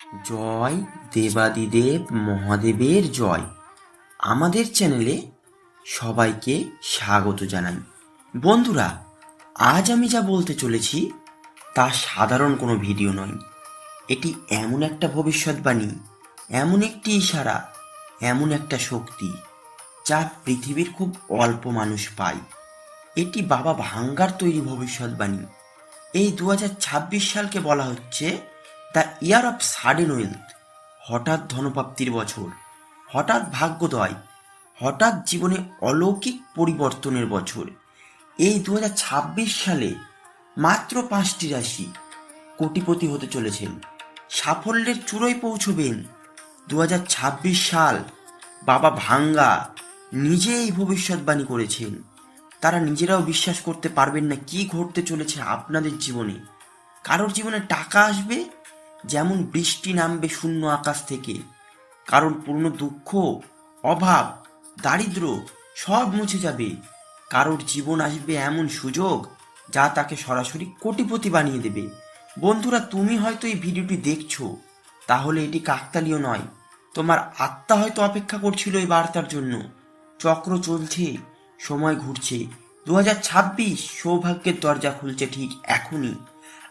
জয় দেবাদিদেব মহাদেবের জয়। আমাদের চ্যানেলে সবাইকে স্বাগত জানাই। বন্ধুরা, আজ আমি যা বলতে চলেছি তা সাধারণ কোনো ভিডিও নয়। এটি এমন একটা ভবিষ্যৎবাণী, এমন একটি ইশারা, এমন একটা শক্তি যা পৃথিবীর খুব অল্প মানুষ পায়। এটি বাবা ভাঙ্গার তৈরি ভবিষ্যৎবাণী। এই দু হাজার ছাব্বিশ সালকে বলা হচ্ছে the year of sudden wealth, হঠাৎ ধনপ্রাপ্তির বছর, হঠাৎ ভাগ্যোদয়, হঠাৎ জীবনে অলৌকিক পরিবর্তনের বছর। এই দু হাজার ছাব্বিশ সালে মাত্র পাঁচটি রাশি কোটিপতি হতে চলেছেন। সাফল্যের চূড়োয় পৌঁছবেন দু হাজার ছাব্বিশ সাল বাবা ভাঙ্গা নিজেই ভবিষ্যৎবাণী করেছেন। তারা নিজেরাও বিশ্বাস করতে পারবেন না কি ঘটতে চলেছে আপনাদের জীবনে। কারোর জীবনে টাকা আসবে যেমন বৃষ্টি নামবে শূন্য আকাশ থেকে, কারণ পূর্ণ দুঃখ, অভাব, দারিদ্র সব মুছে যাবে। কারোর জীবন আসবে এমন সুযোগ যা তাকে সরাসরি কোটিপতি বানিয়ে দেবে। বন্ধুরা, তুমি হয়তো এই ভিডিওটি দেখছ, তাহলে এটি কাকতালীয় নয়। তোমার আত্মা হয়তো অপেক্ষা করছিল এই বার্তার জন্য। চক্র চলছে, সময় ঘুরছে। দু হাজার ছাব্বিশ সৌভাগ্যের দরজা খুলছে ঠিক এখনই।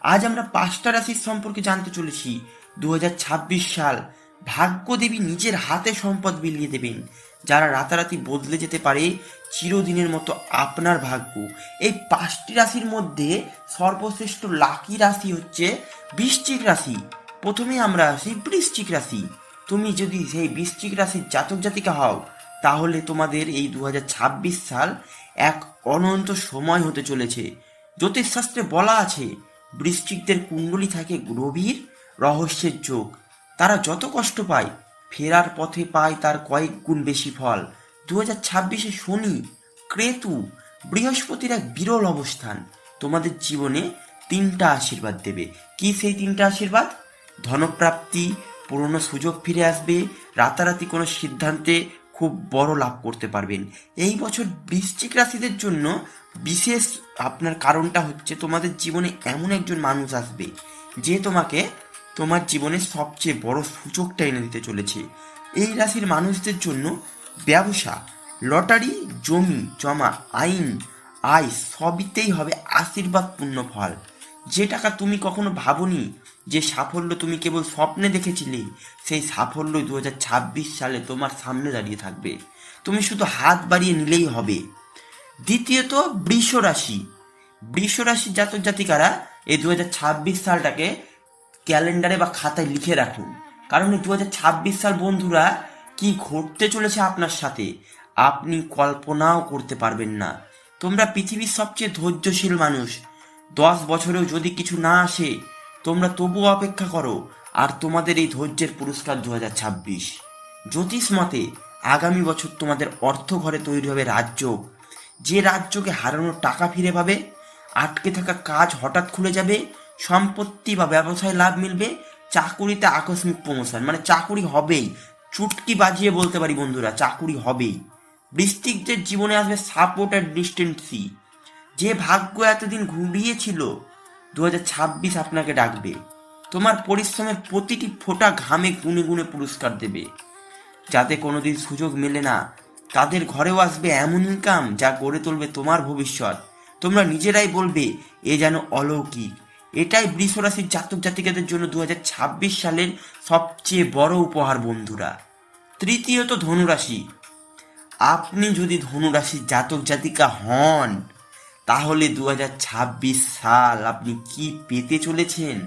আজ আমরা পাঁচটা রাশির সম্পর্কে জানতে চলেছি। দু হাজার ছাব্বিশ সাল, ভাগ্যদেবী নিজের হাতে সম্পদ বিলিয়ে দেবেন, যারা রাতারাতি বদলে যেতে পারে চিরদিনের মতো আপনার ভাগ্য। এই পাঁচটি রাশির মধ্যে সর্বশ্রেষ্ঠ লাকি রাশি হচ্ছে বৃশ্চিক রাশি। প্রথমে আমরা আসি বৃশ্চিক রাশি। তুমি যদি সেই বৃশ্চিক রাশির জাতক জাতিকা হও, তাহলে তোমাদের এই দু হাজার ছাব্বিশ সাল এক অনন্ত সময় হতে চলেছে। জ্যোতিষশাস্ত্রে বলা আছে বৃশ্চিকদের কুণ্ডলী থাকে গভীর রহস্যের যোগ তারা যত কষ্ট পায়, ফেরার পথে পায় তার কয়েক গুণ বেশি ফল। দু হাজার ছাব্বিশে শনি, ক্রেতু, বৃহস্পতির এক বিরল অবস্থান। তোমাদের জীবনে তিনটা আশীর্বাদ দেবে। কি সেই তিনটা আশীর্বাদ? ধনপ্রাপ্তি, পুরনো সুযোগ ফিরে আসবে, রাতারাতি কোনো সিদ্ধান্তে খুব বড় লাভ করতে পারবেন। এই বছর বৃশ্চিক রাশিদের জন্য বিশেষ আপনার কারণটা হচ্ছে তোমাদের জীবনে এমন একজন মানুষ আসবে যে তোমাকে তোমার জীবনের সবচেয়ে বড় সুযোগটা এনে দিতে চলেছে। এই রাশির মানুষদের জন্য ব্যবসা, লটারি, জমি, জমা, আইন, আয় সবইতেই হবে আশীর্বাদপূর্ণ ফল। যে টাকা তুমি কখনো ভাবনি যে সাফল্য তুমি কেবল স্বপ্নে দেখেছিলে, সেই সাফল্য দু হাজার ছাব্বিশ সালে তোমার সামনে দাঁড়িয়ে থাকবে। তুমি শুধু হাত বাড়িয়ে নিলেই হবে। দ্বিতীয়ত বৃষ রাশি বৃষ রাশির জাতক জাতিকারা এই দু হাজার ছাব্বিশ সালটাকে ক্যালেন্ডারে বা খাতায় লিখে রাখুন। কারণ এই দু হাজার ছাব্বিশ সাল বন্ধুরা, কি ঘটতে চলেছে আপনার সাথে, আপনি কল্পনাও করতে পারবেন না। তোমরা পৃথিবীর সবচেয়ে ধৈর্যশীল মানুষ। দশ বছরেও যদি কিছু না আসে, তোমরা তবুও অপেক্ষা করো। আর তোমাদের এই ধৈর্যের পুরস্কার দু হাজার ছাব্বিশ। জ্যোতিষ মতে, আগামী বছর তোমাদের অর্থ ঘরে তৈরি হবে রাজ্য যে রাজ্যকে হারানোর টাকা ফিরে পাবে, আটকে থাকা কাজ হঠাৎ খুলে যাবে, সম্পত্তি বা ব্যবসায় লাভ মিলবে, চাকুরিতে আকস্মিক প্রমোশন। মানে চাকুরি হবেই। চুটকি বাজিয়ে বলতে পারি বন্ধুরা, চাকুরি হবেই। বৃষ্টিকদের জীবনে আসবে সাপোর্ট অ্যান্ড ডিস্টেন্সি যে ভাগ্য এতদিন ঘুরিয়েছিল দু হাজার ছাব্বিশ আপনাকে ডাকবে। তোমার পরিশ্রমের প্রতিটি ফোঁটা ঘামে গুনে গুনে পুরস্কার দেবে। যাতে কোনোদিন সুযোগ মেলে না তাদের ঘরেও আসবে এমন ইনকাম যা গড়ে তুলবে তোমার ভবিষ্যৎ। তোমরা নিজেরাই বলবে, এ যেন অলৌকিক। এটাই বৃষরাশির জাতক জাতিকাদের জন্য দু হাজার ছাব্বিশ সালের সবচেয়ে বড় উপহার, বন্ধুরা। তৃতীয়ত ধনুরাশি। আপনি যদি ধনুরাশির জাতক জাতিকা হন, তাহলে দু হাজার ছাব্বিশ সাল আপনি কি পেতে চলেছেন?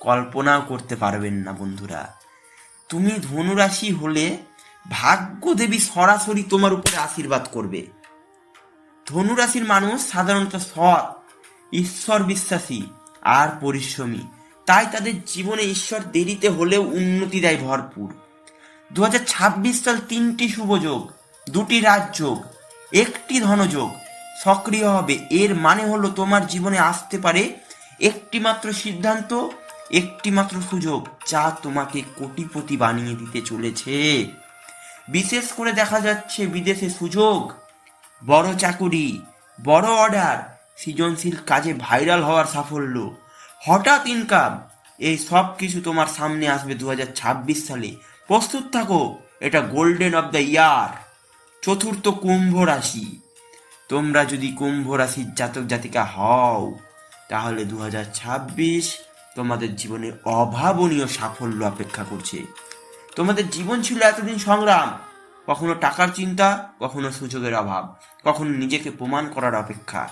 কল্পনাও করতে পারবেন না, বন্ধুরা। তুমি ধনুরাশি হলে ভাগ্য দেবী সরাসরি তোমার উপরে আশীর্বাদ করবে। ধনুরাশির মানুষ সাধারণত সৎ, ঈশ্বর বিশ্বাসী আর পরিশ্রমী। তাই তাদের জীবনে ঈশ্বর দেরিতে হলেও উন্নতি দেয় ভরপুর। দু হাজার ছাব্বিশ সাল তিনটি শুভযোগ দুটি রাজযোগ একটি ধনযোগ সক্রিয় হবে। এর মানে হলো তোমার জীবনে আসতে পারে একটি মাত্র সিদ্ধান্ত একটি মাত্র সুযোগ, যা তোমাকে কোটিপতি বানিয়ে দিতে চলেছে। বিশেষ করে দেখা যাচ্ছে বিদেশে সুযোগ, বড় চাকুরি, বড় অর্ডার, সৃজনশীল কাজে ভাইরাল হওয়ার সাফল্য। হঠাৎ ইনকাম এই সব কিছু তোমার সামনে আসবে দু হাজার ছাব্বিশ সালে। প্রস্তুত থাকো, এটা গোল্ডেন অফ দ্য ইয়ার চতুর্থ কুম্ভ রাশি। তোমরা যদি কুম্ভ রাশির জাতক জাতিকা হও, তাহলে দু হাজার ছাব্বিশ তোমাদের জীবনে অভাবনীয় সাফল্য অপেক্ষা করছে। তোমাদের জীবন ছিল এতদিন সংগ্রাম। কখনো টাকার চিন্তা, কখনো সুযোগের অভাব, কখনো নিজেকে প্রমাণ করার অপেক্ষা।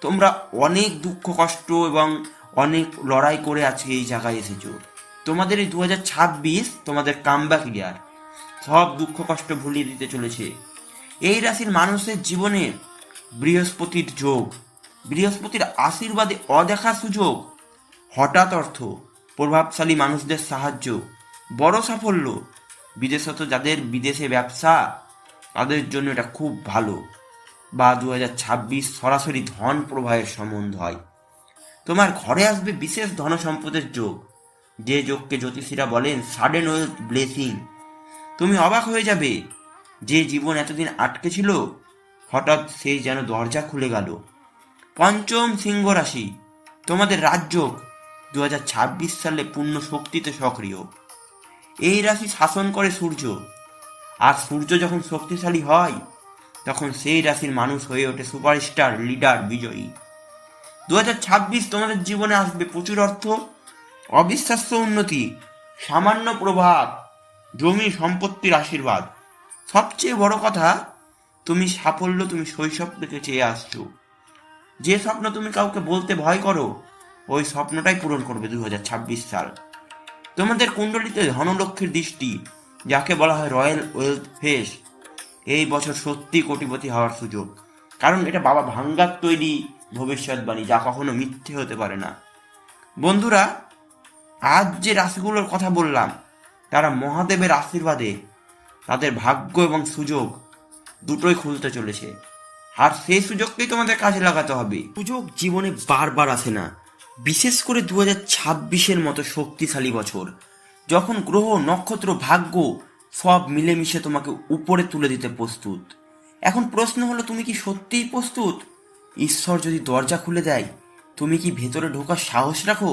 তোমরা অনেক দুঃখ, কষ্ট এবং অনেক লড়াই করে আজকে এই জায়গায় এসেছ। তোমাদের এই দু হাজার ছাব্বিশ তোমাদের কামব্যাক ইয়ার সব দুঃখ, কষ্ট ভুলিয়ে দিতে চলেছে। এই রাশির মানুষের জীবনে বৃহস্পতির যোগ, বৃহস্পতির আশীর্বাদে অদেখা সুযোগ, হঠাৎ অর্থ, প্রভাবশালী মানুষদের সাহায্য বড় সাফল্য। বিদেশত যাদের বিদেশে ব্যবসা, তাদের জন্য এটা খুব ভালো। বা দু হাজার ছাব্বিশ সরাসরি ধন প্রবাহের সম্বন্ধ হয়। তোমার ঘরে আসবে বিশেষ ধন সম্পদের যোগ। যে যোগকে জ্যোতিষীরা বলেন সাডেন ওয়েলথ ব্লেসিং তুমি অবাক হয়ে যাবে যে জীবন এতদিন আটকে ছিল, হঠাৎ সেই যেন দরজা খুলে গেল। পঞ্চম সিংহ রাশি। তোমাদের রাজ্য দু সালে পূর্ণ শক্তিতে সক্রিয়। এই রাশি শাসন করে সূর্য। আর সূর্য যখন শক্তিশালী হয়, তখন সেই রাশির মানুষ হয়ে ওঠে সুপারস্টার, লিডার, বিজয়ী। দু হাজার ছাব্বিশ তোমাদের জীবনে আসবে প্রচুর অর্থ, অবিশ্বাস্য উন্নতি, সামান্য প্রভাব, জমি সম্পত্তির আশীর্বাদ। সবচেয়ে বড় কথা, তুমি সাফল্য, তুমি শৈশব থেকে চেয়ে আসছো। যে স্বপ্ন তুমি কাউকে বলতে ভয় করো, ওই স্বপ্নটাই পূরণ করবে দু হাজার ছাব্বিশ সাল। তোমাদের কুণ্ডলিতে ধনলক্ষ্মীর দৃষ্টি, যাকে বলা হয় রয়্যাল ওয়েলথ ফেস এই বছর সত্যি কোটিপতি হওয়ার সুযোগ। কারণ এটা বাবা ভাঙ্গার তৈরি ভবিষ্যৎবাণী যা কখনো মিথ্যে হতে পারে না। বন্ধুরা, আজ যে রাশিগুলোর কথা বললাম, তারা মহাদেবের আশীর্বাদে তাদের ভাগ্য এবং সুযোগ দুটোই খুলতে চলেছে। আর সেই সুযোগকেই তোমাদের কাজে লাগাতে হবে। সুযোগ জীবনে বারবার আসে না। বিশেষ করে দু হাজার ছাব্বিশের মতো শক্তিশালী বছর, যখন গ্রহ, নক্ষত্র, ভাগ্য সব মিলেমিশে তোমাকে উপরে তুলে দিতে প্রস্তুত। এখন প্রশ্ন হলো, তুমি কি সত্যিই প্রস্তুত? ঈশ্বর যদি দরজা খুলে দেয়, তুমি কি ভেতরে ঢোকার সাহস রাখো?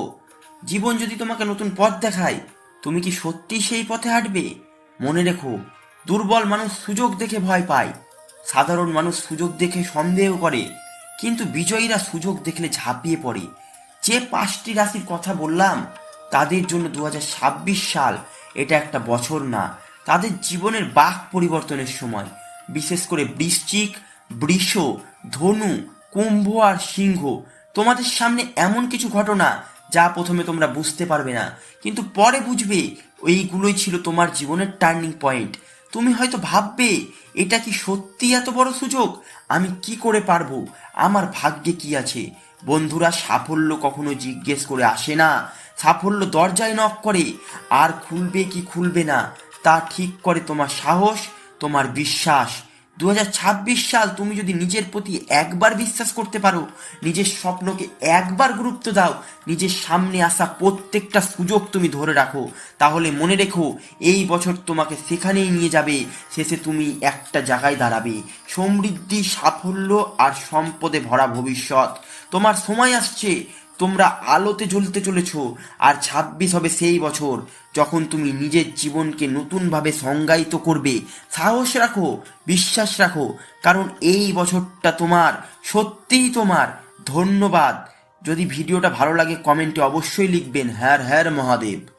জীবন যদি তোমাকে নতুন পথ দেখায়, তুমি কি সত্যি সেই পথে হাঁটবে? মনে রেখো, দুর্বল মানুষ সুযোগ দেখে ভয় পায়, সাধারণ মানুষ সুযোগ দেখে সন্দেহ করে, কিন্তু বিজয়ীরা সুযোগ দেখলে ঝাঁপিয়ে পড়ে। যে পাঁচটি রাশির কথা বললাম, তাদের জন্য দু হাজার ছাব্বিশ সাল এটা একটা বছর না। তাদের জীবনের বাক পরিবর্তনের সময়, বিশেষ করে বৃশ্চিক, বৃষ, ধনু, কুম্ভ আর সিংহ। তোমাদের সামনে এমন কিছু ঘটনা যা প্রথমে তোমরা বুঝতে পারবে না, কিন্তু পরে বুঝবে এইগুলোই ছিল তোমার জীবনের টার্নিং পয়েন্ট তুমি হয়তো ভাববে, এটা কি সত্যি এত বড় সুযোগ? আমি কি করে পারব? আমার ভাগ্যে কি আছে? বন্ধুরা, সাফল্য কখনো জিজ্ঞেস করে আসে না। সাফল্য দরজায় নক করে। আর খুলবে কি খুলবে না, তা ঠিক করে তোমার সাহস, তোমার বিশ্বাস। দু হাজার ছাব্বিশ সাল তুমি যদি নিজের প্রতি একবার বিশ্বাস করতে পারো, নিজের স্বপ্নকে একবার গুরুত্ব দাও, নিজের সামনে আসা প্রত্যেকটা সুযোগ তুমি ধরে রাখো। তাহলে মনে রেখো, এই বছর তোমাকে সেখানেই নিয়ে যাবে, শেষে তুমি একটা জায়গায় দাঁড়াবে। সমৃদ্ধি, সাফল্য আর সম্পদে ভরা ভবিষ্যৎ। তোমার সময় আসছে, তোমরা আলোতে জ্বলতে চলেছ, আর ছাব্বিশ হবে সেই বছর যখন তুমি নিজের জীবনকে নতুনভাবে সংজ্ঞায়িত করবে। সাহস রাখো, বিশ্বাস রাখো, কারণ এই বছরটা তোমার, সত্যিই তোমার। ধন্যবাদ। যদি ভিডিওটা ভালো লাগে, কমেন্টে অবশ্যই লিখবেন, হ্যার হ্যার মহাদেব।